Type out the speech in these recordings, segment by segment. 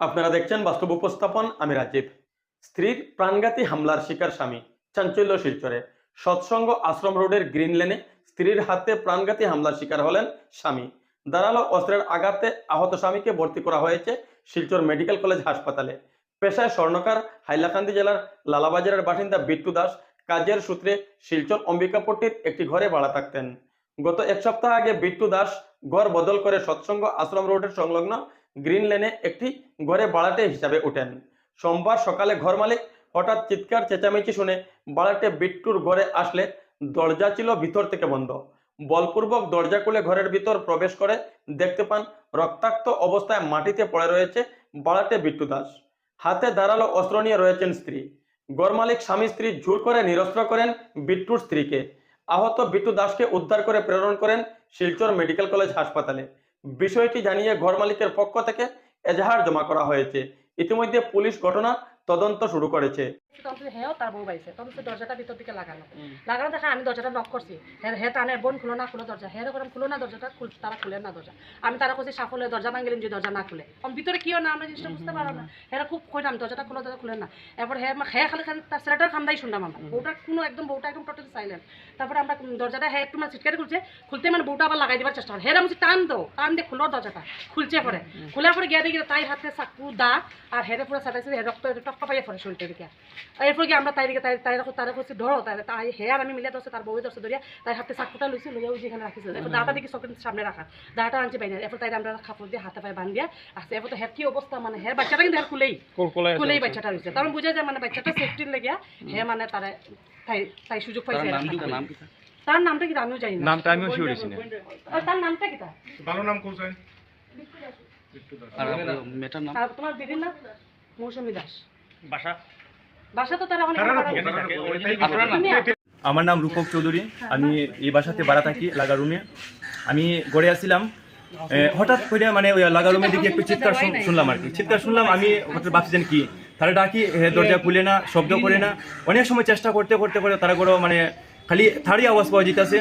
আপনারা দেখছেন বাস্তব উপস্থাপন, আমি রাজীব। স্ত্রীর প্রাণঘাতী হামলার শিকার স্বামী, চাঞ্চল্য শিলচরে। সৎসঙ্গ আশ্রম রোডের গ্রিন লেনে স্ত্রীর হাতে প্রাণঘাতী হামলার শিকার হলেন স্বামী। দাঁড়াল অস্ত্রের আঘাতে আহত স্বামীকে ভর্তি করা হয়েছে শিলচর মেডিকেল কলেজ হাসপাতালে। পেশায় স্বর্ণকার, হাইলাকান্দি জেলার লালাবাজারের বাসিন্দা বিট্টু দাস কাজের সূত্রে শিলচর অম্বিকাপট্টির একটি ঘরে ভাড়া থাকতেন। গত এক সপ্তাহ আগে বিট্টু দাস ঘর বদল করে সৎসঙ্গ আশ্রম রোডের সংলগ্ন গ্রিন লেনে একটি ঘরে বাড়াটে হিসাবে ওঠেন। সোমবার সকালে ঘর মালিক হঠাৎ চিৎকার, চেঁচামেচি শুনে ভাড়াটে বিট্টুর ঘরে আসলে দরজা ছিল ভিতর থেকে বন্ধ। বলপূর্বক দরজা খুলে ঘরের ভিতর প্রবেশ করে দেখতে পান, রক্তাক্ত অবস্থায় মাটিতে পড়ে রয়েছে বাড়াটে বিট্টু দাস। হাতে ধারালো অস্ত্র নিয়ে রয়েছেন স্ত্রী। ঘর মালিক স্বামী স্ত্রী জোর করে নিরস্ত্র করেন বিট্টুর স্ত্রীকে। আহত বিট্টু দাসকে উদ্ধার করে প্রেরণ করেন শিলচর মেডিকেল কলেজ হাসপাতালে। বিষয়টি জানিয়ে ঘর মালিকের পক্ষ থেকে এজাহার জমা করা হয়েছে। ইতিমধ্যে পুলিশ ঘটনা তদন্ত শুরু করেছে। হেও তার বউ বাইছে। তখন সে দরজাটা ভিতর দিকে লাগানো লাগানো দেখা আমি দরজাটা নক করছি। হে হে টানে বোন খুলো না খুলো দরজা। হে করে খুলো না দরজাটা খুল তারা খুলে না দরজা। আমি তারা করছি সাফলে দরজা ভাঙিলাম যে দরজা না খুলে। আমি ভিতরে কিও না আমরা জিনিসটা বুঝতে পারো না। হেরা খুব কইলাম দরজাটা খুলো দরজা খুলে না। এরপর হে হে খালি খালি তার ছেলেটার খান্দাই শুনলাম আমরা। বউটা কোনো একদম বউটা একদম টোটালি সাইলেন্ট তারপরে আমরা দরজাটা হে একটু মানে চিটকারি খুলছে। খুলতে মানে বউটা আবার লাগাই দেওয়ার চেষ্টা করে। হেরা বলছি টান দো টান দিয়ে খুলো দরজাটা। খুলছে পরে খোলার পরে গিয়ে দেখি তাই হাতে চাকু দা আর হেরে পুরো সাটাইছে হে রক্ত টক্কা পাইয়া পড়ে শরীরটা দিকে। এরপর কি আমরা তাইকে তাই তাই রাখো তারা করছি ধরো তাই তাই হে আর আমি মিলে ধরছে তার বউয়ে ধরছে ধরিয়া তাই হাতে চাকুটা লইছি লইয়া ওই যেখানে রাখিছে। এরপর দাঁটা দিকে চোখের সামনে রাখা দাঁটা আনছে বাইরে। এরপর তাই আমরা কাপড় দিয়ে হাতে পায়ে বান্ধিয়া আসছে। এরপর তো হের কি অবস্থা মানে হের বাচ্চাটা কিন্তু হের খুলেই খুলেই বাচ্চাটা হয়েছে তার বুঝা যায় মানে বাচ্চাটা সেফটির লেগিয়া হে মানে তারা তাই তাই সুযোগ পাইছে তার নামটা কি আমিও জানি না। নামটা আমিও শিওর না। তার নামটা কি তার? ভালো নাম কোথায় আর মেটার নাম? তোমার দিদির নাম? মৌসুমী দাস। বাসা। বাসা তো তারা অনেক? আমার নাম রূপক চৌধুরী। আমি এই বাসাতে ভাড়া থাকি লাগা রুমে আমি গড়ে আসছিলাম হঠাৎ করে মানে ওই লাগা রুমের দিকে একটু চিৎকার শুনলাম আর কি। চিৎকার শুনলাম আমি হঠাৎ ভাবছিলেন কি তারা ডাকি দরজা খুলে না শব্দ করে না। অনেক সময় চেষ্টা করতে করতে করে তারা করে মানে খালি থারি আওয়াজ পাওয়া যেতেছে।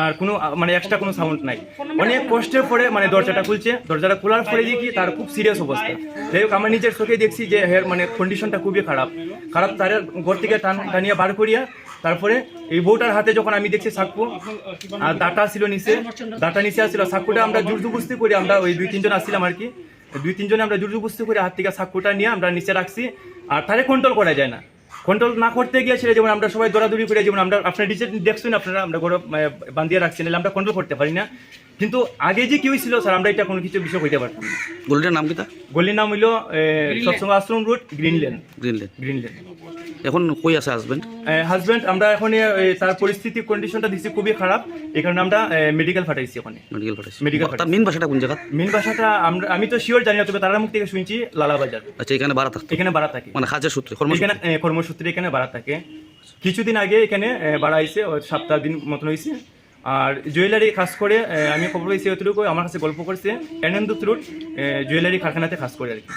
আর কোনো মানে এক্সট্রা কোনো সাউন্ড নাই। অনেক কষ্টের পরে মানে দরজাটা খুলছে। দরজাটা খোলার পরে দেখি তার খুব সিরিয়াস অবস্থা। যাই হোক, আমার নিজের চোখে দেখছি যে হের মানে কন্ডিশনটা খুবই খারাপ। খারাপ তার ঘর থেকে টান, টানিয়ে বার করিয়া তারপরে এই বউটার হাতে যখন আমি দেখছি সাক্কু আর দাটা ছিল নিচে, দাটা নিচে আসছিল। সাক্কুটা আমরা জুরজুবস্তি করি আমরা ওই দুই, তিনজন আসছিলাম আর কি। দুই, তিনজনে আমরা জুরজুবস্তি করে হাত থেকে সাক্কুটা নিয়ে আমরা নিচে রাখছি, আর তারে কন্ট্রোল করা যায় না। কন্ট্রোল না করতে গিয়েছিল যেমন আমরা সবাই দৌড়াদৌড়ি করে যেমন আমরা, আপনার ডিসিশন দেখছেন, আপনারা আমরা ঘর বান্ধিয়ে রাখছি নাহলে আমরা কন্ট্রোল করতে পারি না। কিন্তু আগে যে কি হয়েছিল স্যার আমরা এটা কোনো কিছু বিষয় হইতে পারতাম না। গলিটার নাম কি তা গলির নাম হইল Satsang Ashram road green lane Greenland green lane এখন কই আছে হাজবেন্ড হাজব্যান্ড আমরা এখন তার পরিস্থিতি কন্ডিশনটা দিচ্ছি খুবই খারাপ। এই কারণে আমরা মেডিকেল পাঠাইছি ওখানে। মেডিকেল পাঠাইছে। মেডিকেল তার মেন ভাষাটা কোন জায়গা মেন ভাষাটা আমরা আমি তো শিওর জানি না তবে তারার মুখ থেকে শুনছি লালাবাজার। আচ্ছা এখানে ভাড়া থাকে এখানে বাড়া থাকে। মানে কাজের সূত্রে কর্মসূত্রে। এখানে কর্মসূত্রে এখানে বাড়া থাকে। কিছুদিন আগে এখানে বাড়া আইছে সপ্তাহ দিন মতন হয়েছে। আর জুয়েলারি খাস করে আমি খবর পেয়েছি এতটুকু আমার কাছে গল্প করছে এনন্দুত ত্রুট জুয়েলারি কারখানাতে খাস করে আর কি।